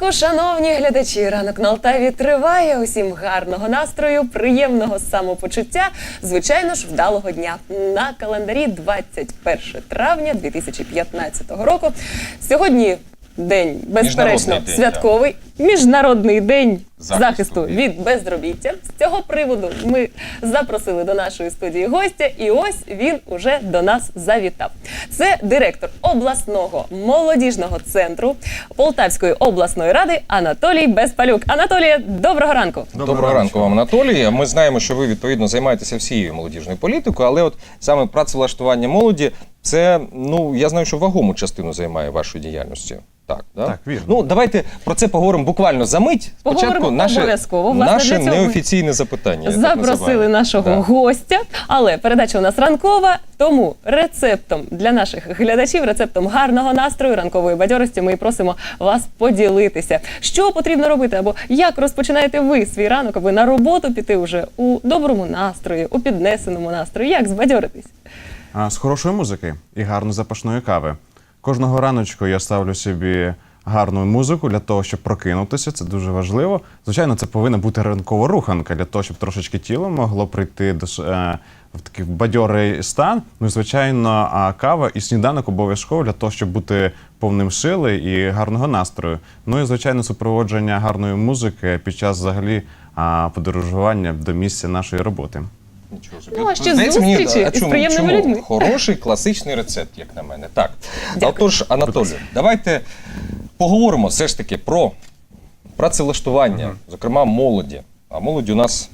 ранку, шановні глядачі. Ранок на Алтаві триває. Усім гарного настрою, приємного самопочуття. Звичайно ж, вдалого дня. На календарі 21 травня 2015 року. Сьогодні день, безперечно, день, святковий. Міжнародний день Захисту захисту від- від безробіття. З цього приводу ми запросили до нашої студії гостя, і ось він уже до нас завітав. Це директор обласного молодіжного центру Полтавської обласної ради Анатолій Безпалюк. Анатолія, доброго ранку. Доброго, ранку вам, Анатолій. Ми знаємо, що ви відповідно займаєтеся всією молодіжною політикою, але от саме працевлаштування молоді це ну я знаю, що вагому частину займає вашої діяльності. Так, да? Так, вірно. Ну давайте про це поговоримо буквально за мить. Спочатку наше, обов'язково. Власне, наше для цього неофіційне запитання. Запросили нашого Да. гостя, але передача у нас ранкова. Тому рецептом для наших глядачів, рецептом гарного настрою, ранкової бадьорості, ми і просимо вас поділитися. Що потрібно робити, або як розпочинаєте ви свій ранок, аби на роботу піти вже у доброму настрої, у піднесеному настрої. Як збадьоритись? А, З хорошої музики і гарно запашної кави. Кожного раночку я ставлю собі гарну музику для того, щоб прокинутися. Це дуже важливо. Звичайно, це повинна бути ранкова руханка для того, щоб трошечки тіло могло прийти до е, в такий бадьорий стан. Ну і звичайно, а кава і сніданок обов'язково для того, щоб бути повним сили і гарного настрою. Ну і звичайно, супроводження гарної музики під час взагалі а, подорожування до місця нашої роботи. Нічого собі. Ну, а ще Здається, мені, зустрічі а із чому- приємними чому? людьми. Хороший класичний рецепт, як на мене. Так. Дякую. Отож, Анатолій, давайте поговоримо все ж таки про працевлаштування, зокрема молоді. А молодь у нас.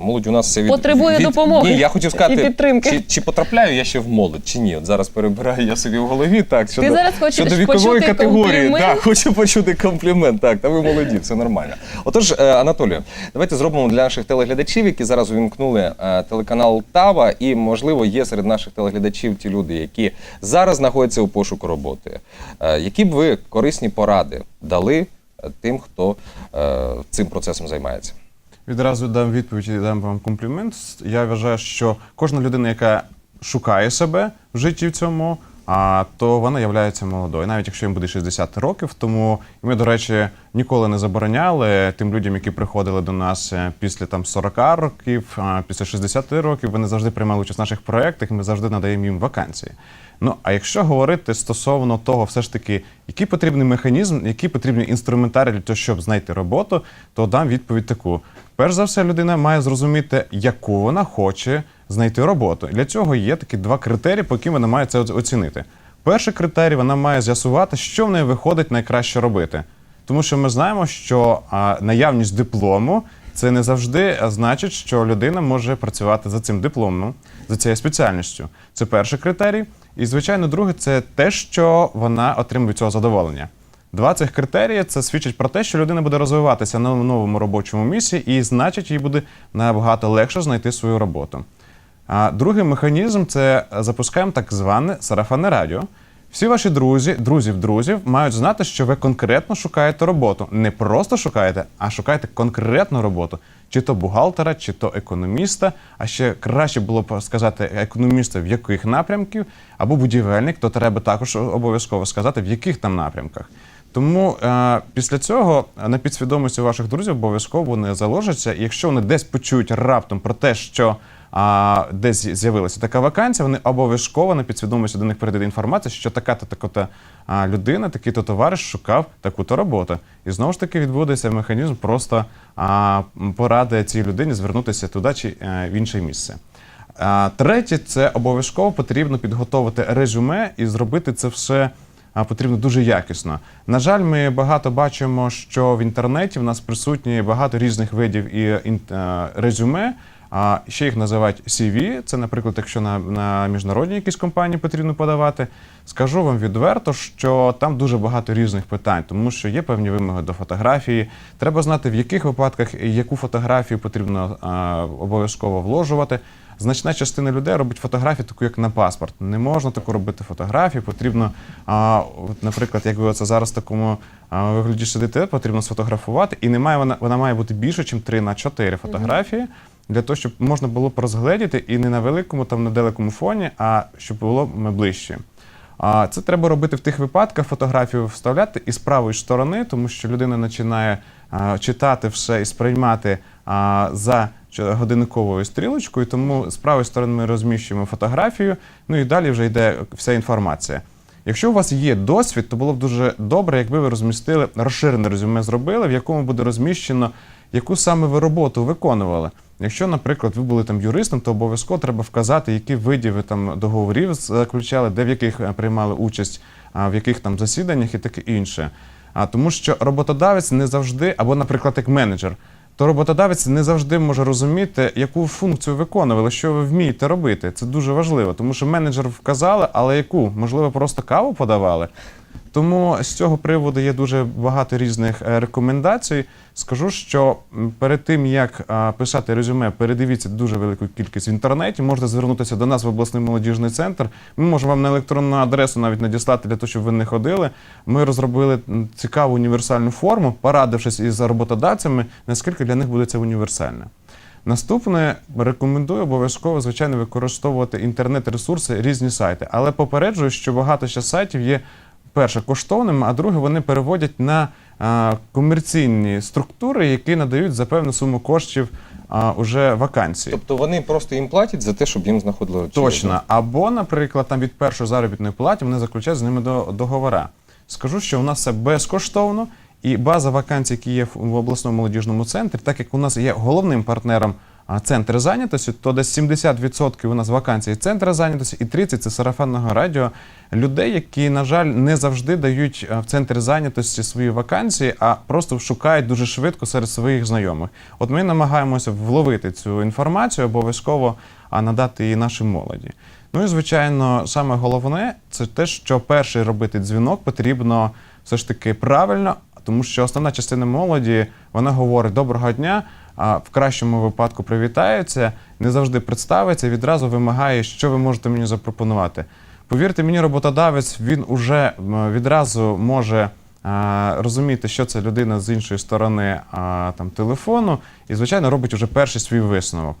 Молодь у нас це від, Потребує від- допомоги Ні, я хотів і сказати, підтримки. Чи, чи потрапляю я ще в молодь, чи ні? От зараз перебираю я собі в голові. Так, щодо, зараз хочеш щодо вікової почути категорії. комплімент? Так, хочу почути комплімент. Так, та ви молоді, все нормально. Отож, е, Анатолію, давайте зробимо для наших телеглядачів, які зараз увімкнули е, телеканал Тава, і можливо є серед наших телеглядачів ті люди, які зараз знаходяться у пошуку роботи. Е, Які б ви корисні поради дали е, тим, хто е, цим процесом займається? Відразу дам відповідь і дам вам комплімент. Я вважаю, що кожна людина, яка шукає себе в житті в цьому, а, то вона є молодою, навіть якщо їм буде 60 років. Тому ми, до речі, ніколи не забороняли тим людям, які приходили до нас е, після там 40 років, після 60 років. Вони завжди приймали участь в наших проєктах, ми завжди надаємо їм вакансії. Ну а якщо говорити стосовно того, все ж таки, який потрібний механізм, який потрібний інструментарій для того, щоб знайти роботу, то дам відповідь таку: перш за все, людина має зрозуміти, яку вона хоче знайти роботу. Для цього є такі два критерії, по яким вона має це оцінити. Перший критерій вона має з'ясувати, що в неї виходить найкраще робити. Тому що ми знаємо, що а, наявність диплому це не завжди значить, що людина може працювати за цим дипломом, за цією спеціальністю. Це перший критерій. І, звичайно, друге, це те, що вона отримує цього задоволення. Два цих критерії це свідчить про те, що людина буде розвиватися на новому робочому місці, і значить, їй буде набагато легше знайти свою роботу. А другий механізм це запускаємо так зване сарафанне радіо. Всі ваші друзі, друзів друзів мають знати, що ви конкретно шукаєте роботу. Не просто шукаєте, а шукаєте конкретну роботу. Чи то бухгалтера, чи то економіста. А ще краще було б сказати економіста в яких напрямків, або будівельник, то треба також обов'язково сказати, в яких там напрямках. Тому е, після цього на підсвідомості ваших друзів обов'язково вони заложаться. Якщо вони десь почують раптом про те, що а, десь з'явилася така вакансія, вони обов'язково на підсвідомості до них перейде інформація, що така-то така-то людина, такий-то товариш шукав таку-то роботу. І знову ж таки відбудеться механізм просто а, поради цій людині звернутися туди чи е, в інше місце. А, Третє, це обов'язково потрібно підготовити резюме і зробити це все а, потрібно дуже якісно. На жаль, ми багато бачимо, що в інтернеті в нас присутні багато різних видів і е, резюме. А ще їх називають CV. Це, наприклад, якщо на, на міжнародні якісь компанії потрібно подавати. Скажу вам відверто, що там дуже багато різних питань, тому що є певні вимоги до фотографії. Треба знати, в яких випадках яку фотографію потрібно а, обов'язково вложувати. Значна частина людей робить фотографію таку, як на паспорт. Не можна таку робити фотографію. Потрібно, а, от, наприклад, як ви оце зараз в такому а, вигляді сидите, потрібно сфотографувати, і немає вона, вона має бути більше, ніж 3 на 4 фотографії. Для того, щоб можна було б розгледіти і не на великому, там на далекому фоні, а щоб було ближче. А це треба робити в тих випадках, фотографію вставляти із правої сторони, тому що людина починає читати все і сприймати за годинниковою стрілочкою. Тому з правої сторони ми розміщуємо фотографію, ну і далі вже йде вся інформація. Якщо у вас є досвід, то було б дуже добре, якби ви розмістили розширене резюме, зробили, в якому буде розміщено, яку саме ви роботу виконували. Якщо, наприклад, ви були там юристом, то обов'язково треба вказати, які види ви там договорів заключали, де в яких е, приймали участь, в яких там засіданнях і таке інше. А тому що роботодавець не завжди, або, наприклад, як менеджер, то роботодавець не завжди може розуміти, яку функцію виконували, що ви вмієте робити. Це дуже важливо, тому що менеджер вказали, але яку? Можливо, просто каву подавали. Тому з цього приводу є дуже багато різних е, рекомендацій. Скажу, що перед тим як писати резюме, передивіться дуже велику кількість в інтернеті. Можете звернутися до нас в обласний молодіжний центр. Ми можемо вам на електронну адресу навіть надіслати для того, щоб ви не ходили. Ми розробили цікаву універсальну форму, порадившись із роботодавцями, наскільки для них буде це універсальне. Наступне рекомендую обов'язково, звичайно, використовувати інтернет-ресурси, різні сайти. Але попереджую, що багато ще сайтів є перше коштовними, а друге, вони переводять на комерційні структури, які надають за певну суму коштів а, уже вакансії. Тобто вони просто їм платять за те, щоб їм знаходили Точно. Або, наприклад, там від першої заробітної плати вони заключають з ними до- договора. Скажу, що у нас це безкоштовно, і база вакансій, які є в- обласному молодіжному центрі, так як у нас є головним партнером центр зайнятості, то десь 70% у нас вакансій центра зайнятості, і 30% це сарафанного радіо людей, які, на жаль, не завжди дають в центрі зайнятості свої вакансії, а просто шукають дуже швидко серед своїх знайомих. От ми намагаємося вловити цю інформацію, обов'язково надати її нашій молоді. Ну і звичайно, саме головне це те, що перший робити дзвінок потрібно все ж таки правильно, тому що основна частина молоді вона говорить доброго дня. А в кращому випадку привітається, не завжди представиться, відразу вимагає, що ви можете мені запропонувати. Повірте мені, роботодавець він уже відразу може розуміти, що це людина з іншої сторони а, там, телефону, і, звичайно, робить уже перший свій висновок.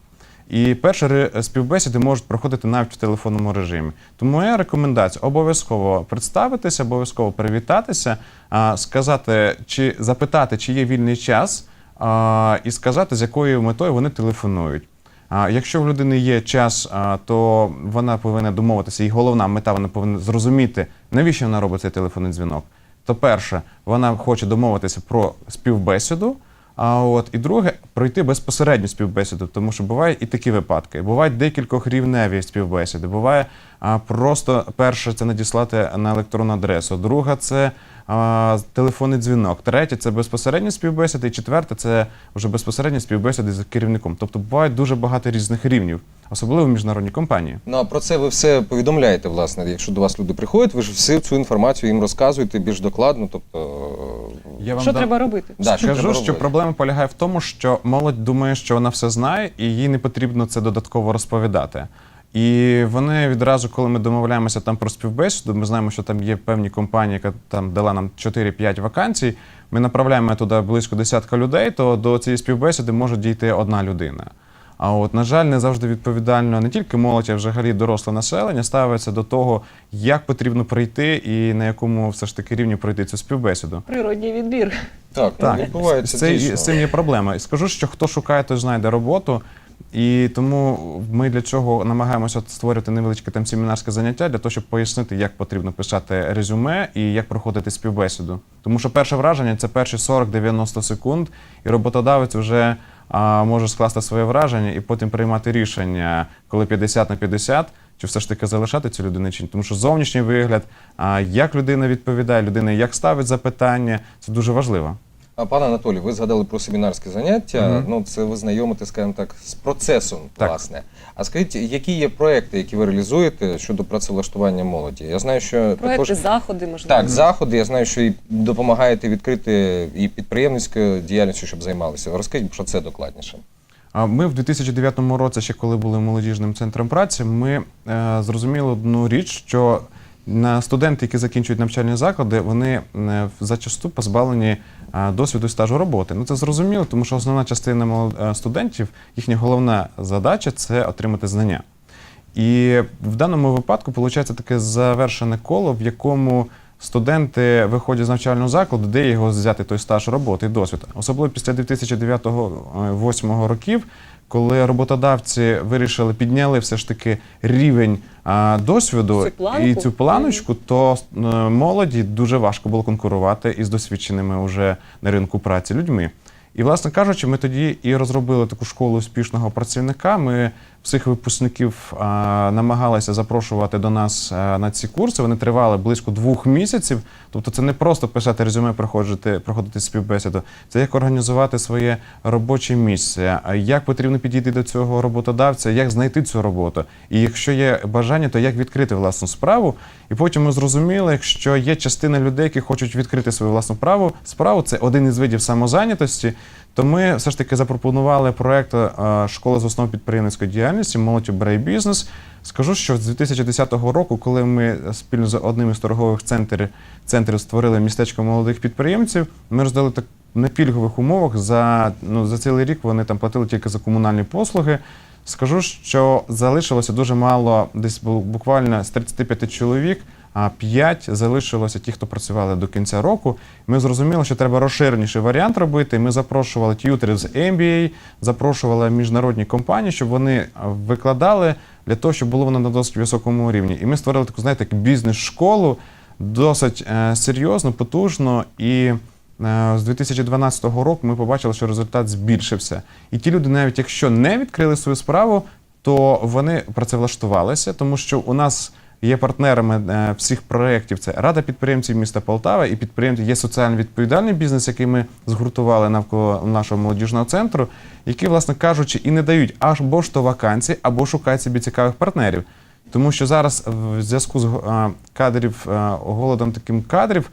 І перші співбесіди можуть проходити навіть в телефонному режимі. Тому моя рекомендація обов'язково представитися, обов'язково привітатися, а, сказати чи запитати, чи є вільний час, і сказати, з якою метою вони телефонують. А якщо в людини є час, то вона повинна домовитися, і головна мета вона повинна зрозуміти, навіщо вона робить цей телефонний дзвінок. То перше, вона хоче домовитися про співбесіду. А от і друге пройти безпосередню співбесіду, тому що бувають і такі випадки. Бувають декількох рівневі співбесіди. Буває просто перше це надіслати на електронну адресу, друга це а, телефонний дзвінок, третє це безпосередні співбесіди, і четверте це вже безпосередні співбесіди з керівником. Тобто буває дуже багато різних рівнів, особливо в міжнародній компанії. Ну а про це ви все повідомляєте, власне. Якщо до вас люди приходять, ви ж всю цю інформацію їм розказуєте більш докладно. Тобто Я вам Що дам- треба робити? да, що Скажу, треба що робити? проблема полягає в тому, що молодь думає, що вона все знає, і їй не потрібно це додатково розповідати. І вони відразу, коли ми домовляємося там про співбесіду, ми знаємо, що там є певні компанії, яка там дала нам 4-5 вакансій. Ми направляємо туди близько десятка людей, то до цієї співбесіди може дійти одна людина. А от, на жаль, не завжди відповідально не тільки молодь, а взагалі доросле населення ставиться до того, як потрібно пройти і на якому все ж таки рівні пройти цю співбесіду. Природній відбір. Так, Так, відбувається з цим є проблема. І скажу, що хто шукає, той знайде роботу. І тому ми для цього намагаємося створювати невеличке там семінарське заняття для того, щоб пояснити, як потрібно писати резюме і як проходити співбесіду. Тому що перше враження це перші 40-90 секунд, і роботодавець вже а, може скласти своє враження і потім приймати рішення, коли 50 на 50, чи все ж таки залишати цю людину чи ні. Тому що зовнішній вигляд, а, як людина відповідає, людина як ставить запитання, це дуже важливо. А пане Анатолій, ви згадали про семінарське заняття. Ну, це ви знайомите, скажімо так, з процесом, Так. власне. А скажіть, які є проекти, які ви реалізуєте щодо працевлаштування молоді? Я знаю, що Проекти, також заходи, можливо. так, заходи. Я знаю, що і допомагаєте відкрити і підприємницькою діяльністю, щоб займалися. Розкажіть про це докладніше. А Ми в 2009 році, ще коли були молодіжним центром праці, ми е, зрозуміли одну річ, що на студенти, які закінчують навчальні заклади, вони е, зачасту позбавлені досвіду і стажу роботи. Ну це зрозуміло, тому що основна частина е, студентів, їхня головна задача це отримати знання. І в даному випадку виходить таке завершене коло, в якому студенти виходять з навчального закладу, де його взяти той стаж роботи і досвід. Особливо після 2009-2008 років, коли роботодавці вирішили, підняли все ж таки рівень а, досвіду Цю і цю планочку, то е, молоді дуже важко було конкурувати із досвідченими вже на ринку праці людьми. І, власне кажучи, ми тоді і розробили таку школу успішного працівника. Ми всіх випускників а, намагалися запрошувати до нас а, на ці курси. Вони тривали близько двох місяців. Тобто, це не просто писати резюме, проходити, проходити співбесіду. Це як організувати своє робоче місце, як потрібно підійти до цього роботодавця, як знайти цю роботу. І якщо є бажання, то як відкрити власну справу. І потім ми зрозуміли, що є частина людей, які хочуть відкрити свою власну праву справу. Це один із видів самозайнятості. То ми все ж таки запропонували проект е, школи з основ підприємницької діяльності молодь обирає бізнес. Скажу, що з 2010 року, коли ми спільно з одним із торгових центрів, центрів створили містечко молодих підприємців, ми роздали так на пільгових умовах за, ну, за цілий рік вони там платили тільки за комунальні послуги. Скажу, що залишилося дуже мало, десь бу- буквально з 35 чоловік, а 5 залишилося ті, хто працювали до кінця року. Ми зрозуміли, що треба розширеніший варіант робити. Ми запрошували т'ютерів з MBA, запрошували міжнародні компанії, щоб вони викладали для того, щоб було воно на досить високому рівні. І ми створили таку, знаєте, бізнес-школу, досить е, серйозно, потужно і. Е, З 2012 року ми побачили, що результат збільшився. І ті люди, навіть якщо не відкрили свою справу, то вони працевлаштувалися, тому що у нас є партнерами е, всіх проєктів. Це Рада підприємців міста Полтава і підприємці є соціально відповідальний бізнес, який ми згуртували навколо нашого молодіжного центру, які, власне кажучи, і не дають або ж то вакансії, або шукають собі цікавих партнерів. Тому що зараз в зв'язку з е, кадрів голодом таким кадрів,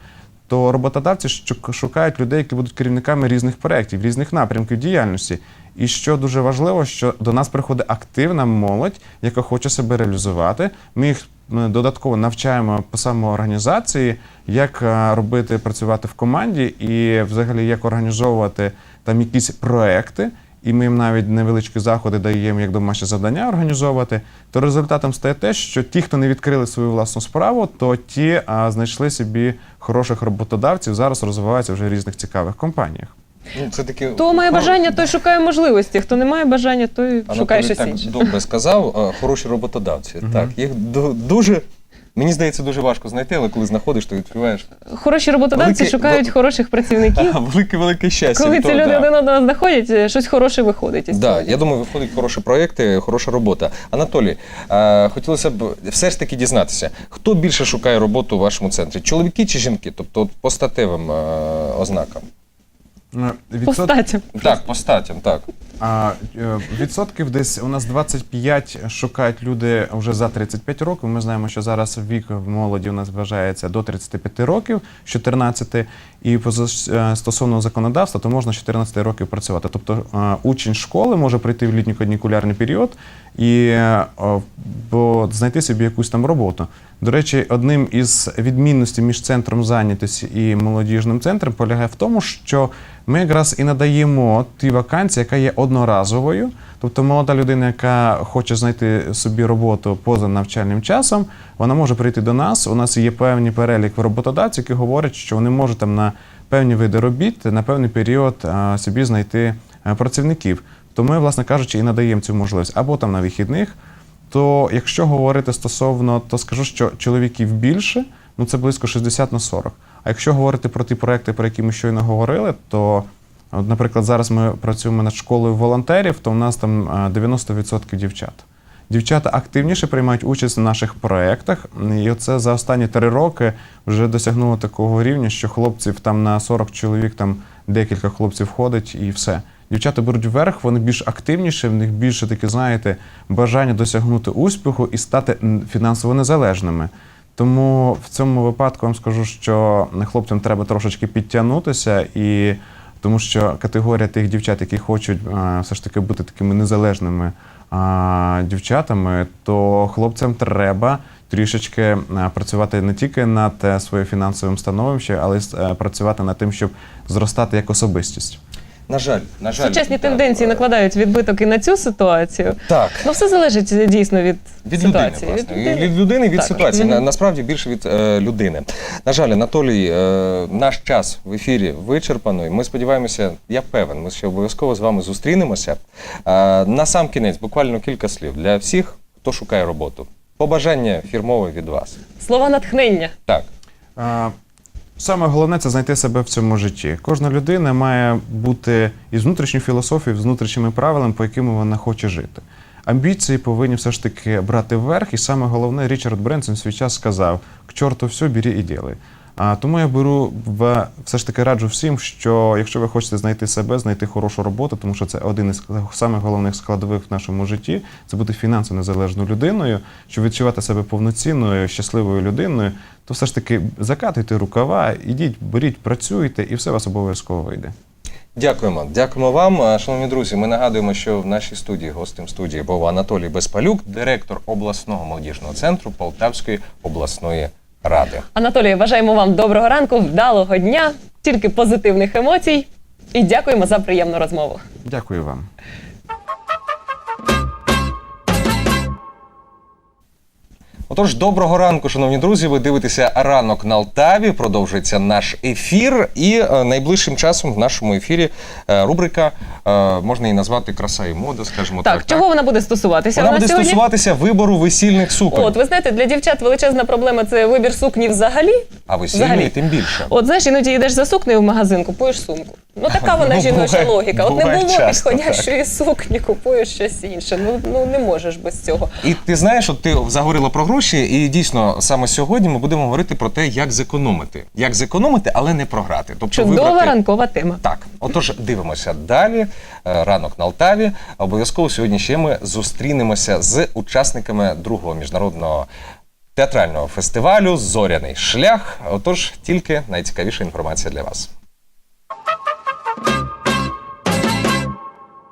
то роботодавці шукають людей, які будуть керівниками різних проєктів, різних напрямків діяльності. І що дуже важливо, що до нас приходить активна молодь, яка хоче себе реалізувати. Ми їх додатково навчаємо по самоорганізації, як е, робити, працювати в команді і взагалі як організовувати там якісь проекти. І ми їм навіть невеличкі заходи даємо як домашнє завдання організовувати. То результатом стає те, що ті, хто не відкрили свою власну справу, то ті а, знайшли собі хороших роботодавців, зараз розвиваються вже в різних цікавих компаніях. Ну, це таке Хто має бажання, той шукає можливості. Хто не має бажання, той шукає щось так інше. добре сказав. Хороші роботодавці. Так, їх дуже. Мені здається, дуже важко знайти, але коли знаходиш, то відкриваєш. Хороші роботодавці Велике- шукають хороших працівників. Велике велике щастя. Коли То, ці люди да. один одного знаходять, е, щось хороше виходить із Да, я думаю, виходять хороші проєкти, хороша робота. Анатолій, е, хотілося б все ж таки дізнатися, хто більше шукає роботу у вашому центрі? Чоловіки чи жінки? Тобто от по статевим е, ознакам? Е, По статям. Так, по статям, так. А, е, відсотків десь у нас 25 шукають люди вже за 35 років. Ми знаємо, що зараз вік в молоді у нас вважається до 35 років, з 14, і е, стосовно законодавства, то можна 14 років працювати. Тобто е, учень школи може прийти в літній канікулярний період і е, бо знайти собі якусь там роботу. До речі, одним із відмінностей між центром зайнятості і молодіжним центром полягає в тому, що ми якраз і надаємо ті вакансії, яка є одноразовою. Тобто молода людина, яка хоче знайти собі роботу поза навчальним часом, вона може прийти до нас. У нас є певний перелік роботодавців, які говорять, що вони можуть там на певні види робіт на певний період собі знайти працівників. То ми, власне кажучи, і надаємо цю можливість або там на вихідних. То якщо говорити стосовно, то скажу, що чоловіків більше, ну це близько 60 на 40. А якщо говорити про ті проекти, про які ми щойно говорили, то, от, наприклад, зараз ми працюємо над школою волонтерів, то в нас там 90% дівчат. Дівчата активніше приймають участь в наших проєктах, і оце за останні три роки вже досягнуло такого рівня, що хлопців там на 40 чоловік, там декілька хлопців входить і все. Дівчата беруть вверх, вони більш активніші, в них більше таке, знаєте, бажання досягнути успіху і стати фінансово незалежними. Тому в цьому випадку вам скажу, що хлопцям треба трошечки підтягнутися, і тому що категорія тих дівчат, які хочуть все ж таки бути такими незалежними дівчатами, то хлопцям треба трішечки працювати не тільки над е, своїм фінансовим становищем, але й е, працювати над тим, щоб зростати як особистість. На жаль, на жаль. Сучасні да. тенденції накладають відбиток і на цю ситуацію. Так. Ну, все залежить е, дійсно від, Від людини, ситуації. власне. Від, від людини, від Також. ситуації. На, насправді більше від е, людини. На жаль, Анатолій, е, наш час в ефірі вичерпано. і Ми сподіваємося, я певен, ми ще обов'язково з вами зустрінемося. Е, на сам кінець, буквально кілька слів для всіх, хто шукає роботу. Побажання фірмове від вас. Слова натхнення. Так. Саме головне це знайти себе в цьому житті. Кожна людина має бути із внутрішньою філософією, з внутрішніми правилами, по яким вона хоче жити. Амбіції повинні все ж таки брати вверх, і саме головне, Річард Бренсон свій час сказав: к чорту все, бери і ділай. А тому я беру в все ж таки раджу всім, що якщо ви хочете знайти себе, знайти хорошу роботу, тому що це один із самих головних складових в нашому житті, це бути фінансово незалежною людиною, щоб відчувати себе повноцінною, щасливою людиною, то все ж таки закатуйте рукава, ідіть, беріть, працюйте, і все вас обов'язково вийде. Дякуємо. Дякуємо вам. Шановні друзі, ми нагадуємо, що в нашій студії, гостем студії був Анатолій Безпалюк, директор обласного молодіжного центру Полтавської обласної ради. Анатолій, бажаємо вам доброго ранку, вдалого дня, тільки позитивних емоцій. І дякуємо за приємну розмову. Дякую вам. Отож, доброго ранку, шановні друзі. Ви дивитеся ранок на Алтаві. Продовжується наш ефір. І е, найближчим часом в нашому ефірі е, рубрика е, можна її назвати краса і мода, скажімо так. Так, чого вона буде стосуватися? Вона буде сьогодні? стосуватися вибору весільних суконь. От, ви знаєте, для дівчат величезна проблема це вибір сукні взагалі. а весільної взагалі. тим більше. От знаєш, іноді йдеш за сукнею в магазин, купуєш сумку. Ну така вона Ну, жіноча буває- логіка. От не буває було часто, підходящої сукні, купуєш щось інше. Ну, ну не можеш без цього. І ти знаєш, от ти заговорила про гроші, і дійсно саме сьогодні ми будемо говорити про те, як зекономити. Як зекономити, але не програти. Тобто Чудова вибрати... ранкова тема. Так, отож, дивимося далі. Е, Ранок на Алтаві. Обов'язково сьогодні ще ми зустрінемося з учасниками другого міжнародного театрального фестивалю Зоряний шлях. Отож, тільки найцікавіша інформація для вас.